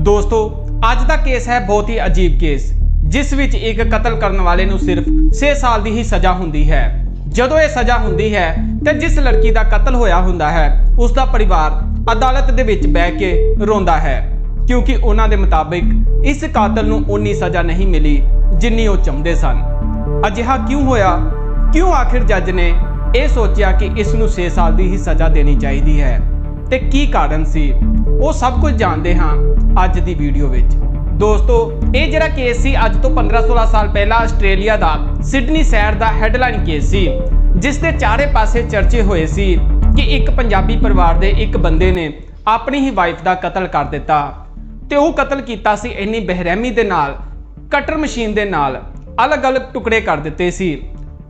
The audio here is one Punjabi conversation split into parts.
ਦੋਸਤੋ, ਅੱਜ ਦਾ ਕੇਸ ਹੈ ਬਹੁਤ ਹੀ ਅਜੀਬ ਕੇਸ, ਜਿਸ ਵਿੱਚ ਇੱਕ ਕਤਲ ਕਰਨ ਵਾਲੇ ਨੂੰ ਸਿਰਫ 6 ਸਾਲ ਦੀ ਹੀ ਸਜ਼ਾ ਹੁੰਦੀ ਹੈ। ਜਦੋਂ ਇਹ ਸਜ਼ਾ ਹੁੰਦੀ ਹੈ, ਤੇ ਜਿਸ ਲੜਕੀ ਦਾ ਕਤਲ ਹੋਇਆ ਹੁੰਦਾ ਹੈ, ਉਸ ਦਾ ਪਰਿਵਾਰ ਅਦਾਲਤ ਦੇ ਵਿੱਚ ਬਹਿ ਕੇ ਰੋਂਦਾ ਹੈ, ਕਿਉਂਕਿ ਉਹਨਾਂ ਦੇ ਮੁਤਾਬਿਕ ਇਸ ਕਾਤਲ ਨੂੰ ਉਨੀ ਸਜ਼ਾ ਨਹੀਂ ਮਿਲੀ ਜਿੰਨੀ ਉਹ ਚਾਹੁੰਦੇ ਸਨ। ਅਜਿਹਾ ਕਿਉਂ ਹੋਇਆ? ਕਿਉਂ ਆਖਿਰ ਜੱਜ ਨੇ ਇਹ ਸੋਚਿਆ ਕਿ ਇਸ ਨੂੰ 6 ਸਾਲ ਦੀ ਹੀ ਸਜ਼ਾ ਦੇਣੀ ਚਾਹੀਦੀ ਹੈ? ਤੇ ਕੀ ਕਾਰਨ ਸੀ? ਉਹ ਸਭ ਕੁਝ ਜਾਣਦੇ ਹਾਂ ਅੱਜ ਦੀ ਵੀਡੀਓ ਵਿੱਚ। ਦੋਸਤੋ, ਇਹ ਜਿਹੜਾ ਕੇਸ ਸੀ, ਅੱਜ ਤੋਂ 15-16 ਸਾਲ ਪਹਿਲਾਂ ਆਸਟ੍ਰੇਲੀਆ ਦਾ, ਸਿਡਨੀ ਸ਼ਹਿਰ ਦਾ ਹੈਡਲਾਈਨ ਕੇਸ ਸੀ, ਜਿਸ ਦੇ ਚਾਰੇ ਪਾਸੇ ਚਰਚੇ ਹੋਏ ਸੀ ਕਿ ਇੱਕ ਪੰਜਾਬੀ ਪਰਿਵਾਰ ਦੇ ਇੱਕ ਬੰਦੇ ਨੇ ਆਪਣੀ ਹੀ ਵਾਈਫ ਦਾ ਕਤਲ ਕਰ ਦਿੱਤਾ। ਤੇ ਉਹ ਕਤਲ ਕੀਤਾ ਸੀ ਇੰਨੀ ਬਹਿਰਹਿਮੀ ਦੇ ਨਾਲ ਕਟਰ ਮਸ਼ੀਨ ਦੇ ਨਾਲ, ਅਲੱਗ-ਅਲੱਗ ਟੁਕੜੇ ਕਰ ਦਿੱਤੇ ਸੀ।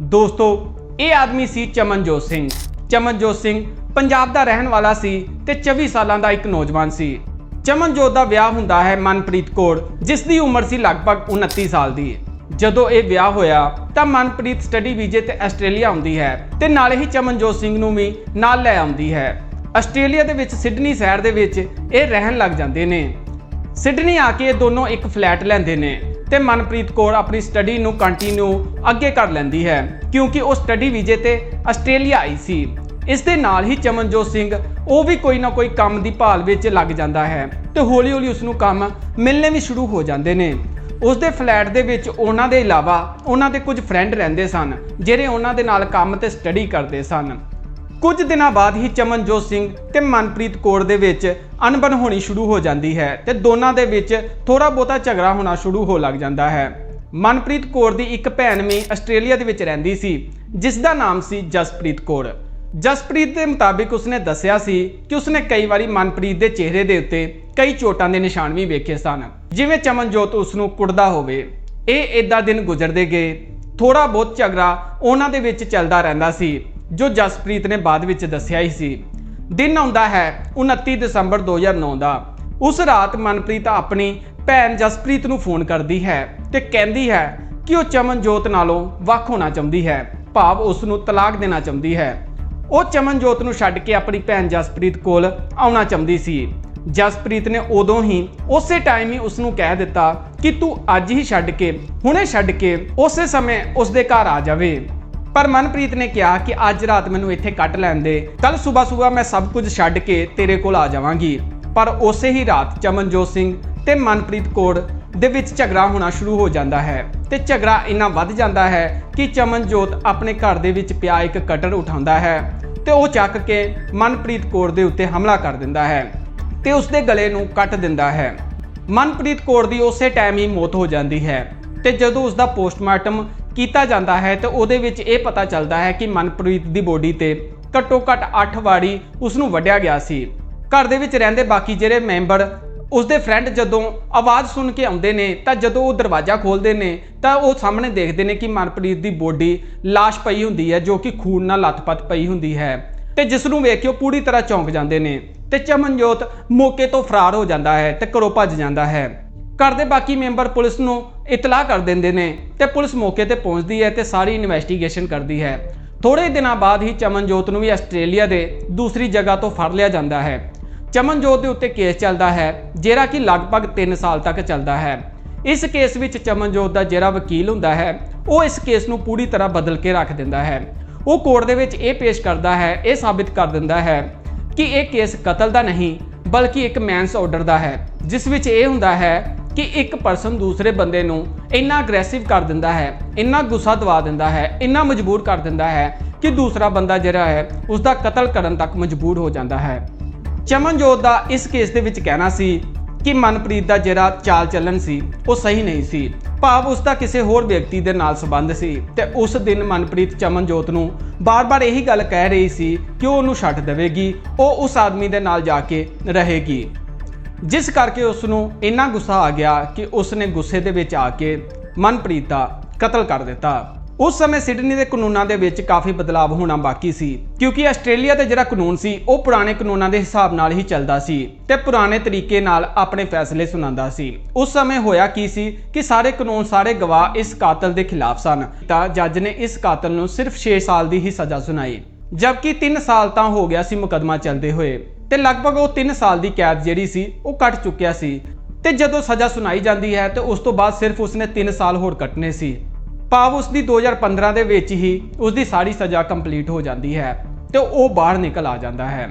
ਦੋਸਤੋ, ਇਹ ਆਦਮੀ ਸੀ ਚਮਨਜੋਤ ਸਿੰਘ। ਚਮਨਜੋਤ ਸਿੰਘ ਪੰਜਾਬ ਦਾ ਰਹਿਣ ਵਾਲਾ ਸੀ ਤੇ 24 ਸਾਲਾਂ ਦਾ ਇੱਕ ਨੌਜਵਾਨ ਸੀ। ਚਮਨਜੋਤ ਦਾ ਵਿਆਹ ਹੁੰਦਾ ਹੈ ਮਨਪ੍ਰੀਤ ਕੌਰ, ਜਿਸ ਦੀ ਉਮਰ ਸੀ ਲਗਭਗ 29 ਸਾਲ ਦੀ। ਜਦੋਂ ਇਹ ਵਿਆਹ ਹੋਇਆ, ਤਾਂ ਮਨਪ੍ਰੀਤ ਸਟੱਡੀ ਵੀਜ਼ੇ ਤੇ ਆਸਟ੍ਰੇਲੀਆ ਆਉਂਦੀ ਹੈ ਤੇ ਨਾਲੇ ਹੀ ਚਮਨਜੋਤ ਸਿੰਘ ਨੂੰ ਵੀ ਨਾਲ ਲੈ ਆਉਂਦੀ ਹੈ। ਆਸਟ੍ਰੇਲੀਆ ਦੇ ਵਿੱਚ ਸਿਡਨੀ ਸ਼ਹਿਰ ਦੇ ਵਿੱਚ ਇਹ ਰਹਿਣ ਲੱਗ ਜਾਂਦੇ ਨੇ। ਸਿਡਨੀ ਆ ਕੇ ਇਹ ਦੋਨੋਂ ਇੱਕ ਫਲੈਟ ਲੈਂਦੇ ਨੇ ਤੇ ਮਨਪ੍ਰੀਤ ਕੌਰ ਆਪਣੀ ਸਟੱਡੀ ਨੂੰ ਕੰਟੀਨਿਊ ਅੱਗੇ ਕਰ ਲੈਂਦੀ ਹੈ, ਕਿਉਂਕਿ ਉਹ ਸਟੱਡੀ ਵੀਜ਼ੇ ਤੇ ਆਸਟ੍ਰੇਲੀਆ ਆਈ ਸੀ। ਇਸ ਦੇ ਨਾਲ ਹੀ ਚਮਨਜੋਤ ਸਿੰਘ, ਉਹ ਵੀ ਕੋਈ ਨਾ ਕੋਈ ਕੰਮ ਦੀ ਭਾਲ ਵਿੱਚ ਲੱਗ ਜਾਂਦਾ ਹੈ ਤੇ ਹੌਲੀ-ਹੌਲੀ ਉਸ ਨੂੰ ਕੰਮ ਮਿਲਣੇ ਵੀ ਸ਼ੁਰੂ ਹੋ ਜਾਂਦੇ ਨੇ। ਉਸ ਦੇ ਫਲੈਟ ਦੇ ਵਿੱਚ ਉਹਨਾਂ ਦੇ ਇਲਾਵਾ ਉਹਨਾਂ ਦੇ ਕੁਝ ਫਰੈਂਡ ਰਹਿੰਦੇ ਸਨ, ਜਿਹੜੇ ਉਹਨਾਂ ਦੇ ਨਾਲ ਕੰਮ ਤੇ ਸਟੱਡੀ ਕਰਦੇ ਸਨ। ਕੁਝ ਦਿਨਾਂ ਬਾਅਦ ਹੀ ਚਮਨਜੋਤ ਸਿੰਘ ਤੇ ਮਨਪ੍ਰੀਤ ਕੌਰ ਦੇ ਵਿੱਚ ਅਣਬਣ ਹੋਣੀ ਸ਼ੁਰੂ ਹੋ ਜਾਂਦੀ ਹੈ ਤੇ ਦੋਨਾਂ ਦੇ ਵਿੱਚ ਥੋੜਾ ਬਹੁਤਾ ਝਗੜਾ ਹੋਣਾ ਸ਼ੁਰੂ ਹੋ ਲੱਗ ਜਾਂਦਾ ਹੈ। ਮਨਪ੍ਰੀਤ ਕੌਰ ਦੀ ਇੱਕ ਭੈਣ ਵੀ ਆਸਟ੍ਰੇਲੀਆ ਦੇ ਵਿੱਚ ਰਹਿੰਦੀ ਸੀ ਜਿਸ ਦਾ ਨਾਮ ਸੀ ਜਸਪ੍ਰੀਤ ਕੌਰ। ਜਸਪ੍ਰੀਤ ਦੇ ਮੁਤਾਬਿਕ ਉਸਨੇ ਦੱਸਿਆ ਸੀ ਕਿ ਉਸਨੇ ਕਈ ਵਾਰੀ ਮਨਪ੍ਰੀਤ ਦੇ ਚਿਹਰੇ ਦੇ ਉੱਤੇ ਕਈ ਚੋਟਾਂ ਦੇ ਨਿਸ਼ਾਨ ਵੀ ਵੇਖੇ ਸਨ, ਜਿਵੇਂ ਚਮਨਜੋਤ ਉਸ ਨੂੰ ਕੁੱਟਦਾ ਹੋਵੇ। ਇਹ ਇਦਾਂ ਦਿਨ ਗੁਜ਼ਰਦੇ ਗਏ। ਥੋੜਾ ਬਹੁਤ ਝਗੜਾ ਉਹਨਾਂ ਦੇ ਵਿੱਚ ਚੱਲਦਾ ਰਹਿੰਦਾ ਸੀ, ਜੋ ਜਸਪ੍ਰੀਤ ਨੇ ਬਾਅਦ ਵਿੱਚ ਦੱਸਿਆ ਹੀ ਸੀ। ਦਿਨ ਆਉਂਦਾ ਹੈ 29 ਦਸੰਬਰ 2009 ਦਾ। ਉਸ ਰਾਤ ਮਨਪ੍ਰੀਤ ਆਪਣੀ ਭੈਣ ਜਸਪ੍ਰੀਤ ਨੂੰ ਫੋਨ ਕਰਦੀ ਹੈ ਤੇ ਕਹਿੰਦੀ ਹੈ ਕਿ ਉਹ ਚਮਨਜੋਤ ਨਾਲੋਂ ਵੱਖ ਹੋਣਾ ਚਾਹੁੰਦੀ ਹੈ। ਭਾਵ ਉਸ ਨੂੰ ਤਲਾਕ ਦੇਣਾ ਚਾਹੁੰਦੀ ਹੈ। ਉਹ ਚਮਨਜੋਤ ਨੂੰ ਛੱਡ ਕੇ ਆਪਣੀ ਭੈਣ ਜਸਪ੍ਰੀਤ ਕੋਲ ਆਉਣਾ ਚਾਹੁੰਦੀ ਸੀ। ਜਸਪ੍ਰੀਤ ਨੇ ਉਦੋਂ ਹੀ ਉਸੇ ਟਾਈਮ ਹੀ ਉਸ ਨੂੰ ਕਹਿ ਦਿੱਤਾ ਕਿ ਤੂੰ ਅੱਜ ਹੀ ਛੱਡ ਕੇ, ਹੁਣੇ ਛੱਡ ਕੇ ਉਸੇ ਸਮੇਂ ਉਸ ਦੇ ਘਰ ਆ ਜਾਵੇ। ਪਰ ਮਨਪ੍ਰੀਤ ਨੇ ਕਿਹਾ ਕਿ ਅੱਜ ਰਾਤ ਮੈਨੂੰ ਇੱਥੇ ਕੱਟ ਲੈਣ ਦੇ। ਕੱਲ ਸਵੇਰ ਸਵੇਰ ਮੈਂ ਸਭ ਕੁਝ ਛੱਡ ਕੇ ਤੇਰੇ ਕੋਲ ਆ ਜਾਵਾਂਗੀ। ਪਰ ਉਸੇ ਹੀ ਰਾਤ ਚਮਨਜੋਤ ਸਿੰਘ ਤੇ ਮਨਪ੍ਰੀਤ ਕੌਰ ਦੇ ਵਿੱਚ ਝਗੜਾ ਹੋਣਾ ਸ਼ੁਰੂ ਹੋ ਜਾਂਦਾ ਹੈ ਤੇ ਝਗੜਾ ਇੰਨਾ ਵੱਧ ਜਾਂਦਾ ਹੈ ਕਿ ਚਮਨਜੋਤ ਆਪਣੇ ਘਰ ਦੇ ਵਿੱਚ ਪਿਆ ਇੱਕ ਕਟਰ ਉਠਾਉਂਦਾ ਹੈ। ਤੇ ਉਹ ਚੱਕ ਕੇ ਮਨਪ੍ਰੀਤ ਕੌਰ ਦੇ ਉੱਤੇ ਹਮਲਾ ਕਰ ਦਿੰਦਾ ਹੈ ਤੇ ਉਸ ਦੇ ਗਲੇ ਨੂੰ ਕੱਟ ਦਿੰਦਾ ਹੈ। ਮਨਪ੍ਰੀਤ ਕੌਰ ਦੀ ਉਸੇ ਟਾਈਮ ਹੀ ਮੌਤ ਹੋ ਜਾਂਦੀ ਹੈ ਤੇ ਜਦੋਂ ਉਸ ਦਾ ਪੋਸਟਮਾਰਟਮ ਕੀਤਾ ਜਾਂਦਾ ਹੈ ਤੇ ਉਹਦੇ ਵਿੱਚ ਇਹ ਪਤਾ ਚੱਲਦਾ ਹੈ ਕਿ ਮਨਪ੍ਰੀਤ ਦੀ ਬੋਡੀ ਤੇ ਘੱਟੋ ਘੱਟ 8 ਵਾਰੀ ਉਸ ਨੂੰ ਵੱਢਿਆ ਗਿਆ ਸੀ। ਘਰ ਦੇ ਵਿੱਚ ਰਹਿੰਦੇ ਬਾਕੀ ਜਿਹੜੇ ਮੈਂਬਰ ਉਸਦੇ ਫਰੈਂਡ ਜਦੋਂ ਆਵਾਜ਼ ਸੁਣ ਕੇ ਆਉਂਦੇ ਨੇ, ਤਾਂ ਜਦੋਂ ਉਹ ਦਰਵਾਜ਼ਾ ਖੋਲਦੇ ਨੇ, ਤਾਂ ਉਹ ਸਾਹਮਣੇ ਦੇਖਦੇ ਨੇ ਕਿ ਮਨਪ੍ਰੀਤ ਦੀ ਬੋਡੀ লাশ ਪਈ ਹੁੰਦੀ ਹੈ, ਜੋ ਕਿ ਖੂਨ ਨਾਲ ਲੱਥਪੱਥ ਪਈ ਹੁੰਦੀ ਹੈ। ਤੇ ਜਿਸ ਨੂੰ ਵੇਖ ਕੇ ਉਹ ਪੂਰੀ ਤਰ੍ਹਾਂ ਚੌਂਕ ਜਾਂਦੇ ਨੇ ਤੇ ਚਮਨਜੋਤ ਮੌਕੇ ਤੋਂ ਫਰਾਰ ਹੋ ਜਾਂਦਾ ਹੈ ਤੇ ਘਰੋਂ ਭੱਜ ਜਾਂਦਾ ਹੈ। ਘਰ ਦੇ ਬਾਕੀ ਮੈਂਬਰ ਪੁਲਿਸ ਨੂੰ ਇਤਲਾਹ ਕਰ ਦਿੰਦੇ ਨੇ ਤੇ ਪੁਲਿਸ ਮੌਕੇ ਤੇ ਪਹੁੰਚਦੀ ਹੈ ਤੇ ਸਾਰੀ ਇਨਵੈਸਟੀਗੇਸ਼ਨ ਕਰਦੀ ਹੈ। ਥੋੜੇ ਦਿਨਾਂ ਬਾਅਦ ਹੀ ਚਮਨਜੋਤ ਨੂੰ ਵੀ ਆਸਟ੍ਰੇਲੀਆ ਦੇ ਦੂਸਰੀ ਜਗ੍ਹਾ ਤੋਂ ਫੜ ਲਿਆ ਜਾਂਦਾ ਹੈ। ਚਮਨਜੋਤ ਦੇ ਉੱਤੇ ਕੇਸ ਚੱਲਦਾ ਹੈ, ਜਿਹੜਾ ਕਿ ਲਗਭਗ 3 ਸਾਲ ਤੱਕ ਚੱਲਦਾ ਹੈ। ਇਸ ਕੇਸ ਵਿੱਚ ਚਮਨਜੋਤ ਦਾ ਜਿਹੜਾ ਵਕੀਲ ਹੁੰਦਾ ਹੈ, ਉਹ ਇਸ ਕੇਸ ਨੂੰ ਪੂਰੀ ਤਰ੍ਹਾਂ ਬਦਲ ਕੇ ਰੱਖ ਦਿੰਦਾ ਹੈ। ਉਹ ਕੋਰਟ ਦੇ ਵਿੱਚ ਇਹ ਪੇਸ਼ ਕਰਦਾ ਹੈ, ਇਹ ਸਾਬਿਤ ਕਰ ਦਿੰਦਾ ਹੈ ਕਿ ਇਹ ਕੇਸ ਕਤਲ ਦਾ ਨਹੀਂ, ਬਲਕਿ ਇੱਕ ਮੈਨਸ ਆਰਡਰ ਦਾ ਹੈ, ਜਿਸ ਵਿੱਚ ਇਹ ਹੁੰਦਾ ਹੈ ਕਿ ਇੱਕ ਪਰਸਨ ਦੂਸਰੇ ਬੰਦੇ ਨੂੰ ਇੰਨਾ ਅਗਰੈਸਿਵ ਕਰ ਦਿੰਦਾ ਹੈ, ਇੰਨਾ ਗੁੱਸਾ ਦਵਾ ਦਿੰਦਾ ਹੈ, ਇੰਨਾ ਮਜਬੂਰ ਕਰ ਦਿੰਦਾ ਹੈ ਕਿ ਦੂਸਰਾ ਬੰਦਾ ਜਿਹੜਾ ਹੈ ਉਸ ਦਾ ਕਤਲ ਕਰਨ ਤੱਕ ਮਜਬੂਰ ਹੋ ਜਾਂਦਾ ਹੈ। ਚਮਨਜੋਤ ਦਾ ਇਸ ਕੇਸ ਦੇ ਵਿੱਚ ਕਹਿਣਾ ਸੀ ਕਿ ਮਨਪ੍ਰੀਤ ਦਾ ਜਿਹੜਾ ਚਾਲ ਚੱਲਣ ਸੀ, ਉਹ ਸਹੀ ਨਹੀਂ ਸੀ। ਭਾਵ ਉਸ ਦਾ ਕਿਸੇ ਹੋਰ ਵਿਅਕਤੀ ਦੇ ਨਾਲ ਸੰਬੰਧ ਸੀ ਤੇ ਉਸ ਦਿਨ ਮਨਪ੍ਰੀਤ ਚਮਨਜੋਤ ਨੂੰ ਬਾਰ-ਬਾਰ ਇਹੀ ਗੱਲ ਕਹਿ ਰਹੀ ਸੀ ਕਿ ਉਹ ਉਹਨੂੰ ਛੱਡ ਦੇਵੇਗੀ, ਉਹ ਉਸ ਆਦਮੀ ਦੇ ਨਾਲ ਜਾ ਕੇ ਰਹੇਗੀ। ਜਿਸ ਕਰਕੇ ਉਸ ਨੂੰ ਇੰਨਾ ਗੁੱਸਾ ਆ ਗਿਆ ਕਿ ਉਸ ਨੇ ਗੁੱਸੇ ਦੇ ਵਿੱਚ ਆ ਕੇ ਮਨਪ੍ਰੀਤ ਦਾ ਕਤਲ ਕਰ ਦਿੱਤਾ। ਉਸ ਸਮੇਂ ਸਿਡਨੀ ਦੇ ਕਾਨੂੰਨਾਂ ਦੇ ਵਿੱਚ ਕਾਫੀ ਬਦਲਾਅ ਹੋਣਾ ਬਾਕੀ ਸੀ, ਕਿਉਂਕਿ ਆਸਟ੍ਰੇਲੀਆ ਦਾ ਜਿਹੜਾ ਕਾਨੂੰਨ ਸੀ, ਉਹ ਪੁਰਾਣੇ ਕਾਨੂੰਨਾਂ ਦੇ ਹਿਸਾਬ ਨਾਲ ਹੀ ਚੱਲਦਾ ਸੀ ਤੇ ਪੁਰਾਣੇ ਤਰੀਕੇ ਨਾਲ ਆਪਣੇ ਫੈਸਲੇ ਸੁਣਾਉਂਦਾ ਸੀ। ਉਸ ਸਮੇਂ ਹੋਇਆ ਕੀ ਸੀ ਕਿ ਸਾਰੇ ਕਾਨੂੰਨ ਸਾਰੇ ਗਵਾਹ ਇਸ ਕਾਤਲ ਦੇ ਖਿਲਾਫ ਸਨ, ਤਾਂ ਜੱਜ ਨੇ ਇਸ ਕਾਤਲ ਨੂੰ ਸਿਰਫ 6 ਸਾਲ ਦੀ ਹੀ ਸਜ਼ਾ ਸੁਣਾਈ, ਜਦਕਿ 3 ਸਾਲ ਤਾਂ ਹੋ ਗਿਆ ਸੀ ਮੁਕਦਮਾ ਚੱਲਦੇ ਹੋਏ, ਤੇ ਲਗਭਗ ਉਹ 3 ਸਾਲ ਦੀ ਕੈਦ ਜਿਹੜੀ ਸੀ, ਉਹ ਕੱਟ ਚੁੱਕਿਆ ਸੀ। ਤੇ ਜਦੋਂ ਸਜ਼ਾ ਸੁਣਾਈ ਜਾਂਦੀ ਹੈ, ਤੇ ਉਸ ਤੋਂ ਬਾਅਦ ਸਿਰਫ ਉਸਨੇ 3 ਸਾਲ ਹੋਰ ਕੱਟਨੇ ਸੀ। ਭਾਵ ਉਸ ਦੀ 2015 ਦੇ ਵਿੱਚ ਹੀ ਉਸ ਦੀ ਸਾਰੀ ਸਜ਼ਾ ਕੰਪਲੀਟ ਹੋ ਜਾਂਦੀ ਹੈ ਤੇ ਉਹ ਬਾਹਰ ਨਿਕਲ ਆ ਜਾਂਦਾ ਹੈ।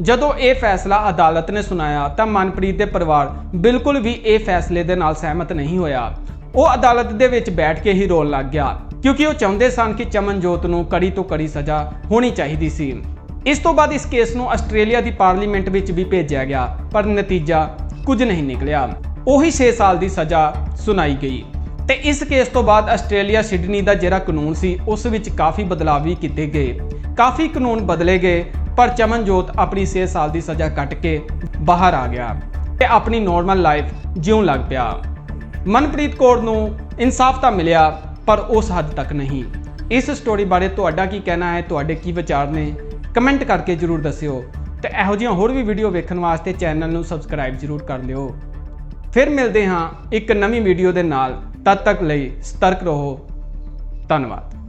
ਜਦੋਂ ਇਹ ਫੈਸਲਾ ਅਦਾਲਤ ਨੇ ਸੁਣਾਇਆ ਤਾਂ ਮਨਪ੍ਰੀਤ ਦੇ ਪਰਿਵਾਰ ਬਿਲਕੁਲ ਵੀ ਇਹ ਫੈਸਲੇ ਦੇ ਨਾਲ ਸਹਿਮਤ ਨਹੀਂ ਹੋਇਆ। ਉਹ ਅਦਾਲਤ ਦੇ ਵਿੱਚ ਬੈਠ ਕੇ ਹੀ ਰੋਣ ਲੱਗ ਗਿਆ ਕਿਉਂਕਿ ਉਹ ਚਾਹੁੰਦੇ ਸਨ ਕਿ ਚਮਨਜੋਤ ਨੂੰ ਕੜੀ ਤੋਂ ਕੜੀ ਸਜ਼ਾ ਹੋਣੀ ਚਾਹੀਦੀ ਸੀ। ਇਸ ਤੋਂ ਬਾਅਦ ਇਸ ਕੇਸ ਨੂੰ ਆਸਟ੍ਰੇਲੀਆ ਦੀ ਪਾਰਲੀਮੈਂਟ ਵਿੱਚ ਵੀ ਭੇਜਿਆ ਗਿਆ ਪਰ ਨਤੀਜਾ ਕੁਝ ਨਹੀਂ ਨਿਕਲਿਆ। ਉਹੀ 6 ਸਾਲ ਦੀ ਸਜ਼ਾ ਸੁਣਾਈ ਗਈ। ਤੇ ਇਸ ਕੇਸ ਤੋਂ ਬਾਅਦ ਆਸਟ੍ਰੇਲੀਆ ਸਿਡਨੀ ਦਾ ਜਿਹੜਾ ਕਾਨੂੰਨ ਸੀ, ਉਸ ਵਿੱਚ ਕਾਫੀ ਬਦਲਾਅ ਵੀ ਕੀਤੇ ਗਏ। ਕਾਫੀ ਕਾਨੂੰਨ ਬਦਲੇ ਗਏ, ਪਰ ਚਮਨਜੋਤ ਆਪਣੀ 6 ਸਾਲ ਦੀ ਸਜ਼ਾ ਕੱਟ ਕੇ ਬਾਹਰ ਆ ਗਿਆ ਤੇ ਆਪਣੀ ਨਾਰਮਲ ਲਾਈਫ ਜਿਉਣ ਲੱਗ ਪਿਆ। ਮਨਪ੍ਰੀਤ ਕੌਰ ਨੂੰ ਇਨਸਾਫ ਤਾਂ ਮਿਲਿਆ, ਪਰ ਉਸ ਹੱਦ ਤੱਕ ਨਹੀਂ। ਇਸ ਸਟੋਰੀ ਬਾਰੇ ਤੁਹਾਡਾ ਕੀ ਕਹਿਣਾ ਹੈ, ਤੁਹਾਡੇ ਕੀ ਵਿਚਾਰ ਨੇ? ਕਮੈਂਟ ਕਰਕੇ ਜਰੂਰ ਦੱਸਿਓ ਤੇ ਇਹੋ ਜਿਹੀਆਂ ਹੋਰ ਵੀ ਵੀਡੀਓ ਵੇਖਣ ਵਾਸਤੇ ਚੈਨਲ ਨੂੰ ਸਬਸਕ੍ਰਾਈਬ ਜਰੂਰ ਕਰ ਲਿਓ। ਫਿਰ ਮਿਲਦੇ ਹਾਂ ਇੱਕ ਨਵੀਂ ਵੀਡੀਓ ਦੇ ਨਾਲ। ਤਦ ਤੱਕ ਲਈ ਸਤਰਕ ਰਹੋ। ਧੰਨਵਾਦ।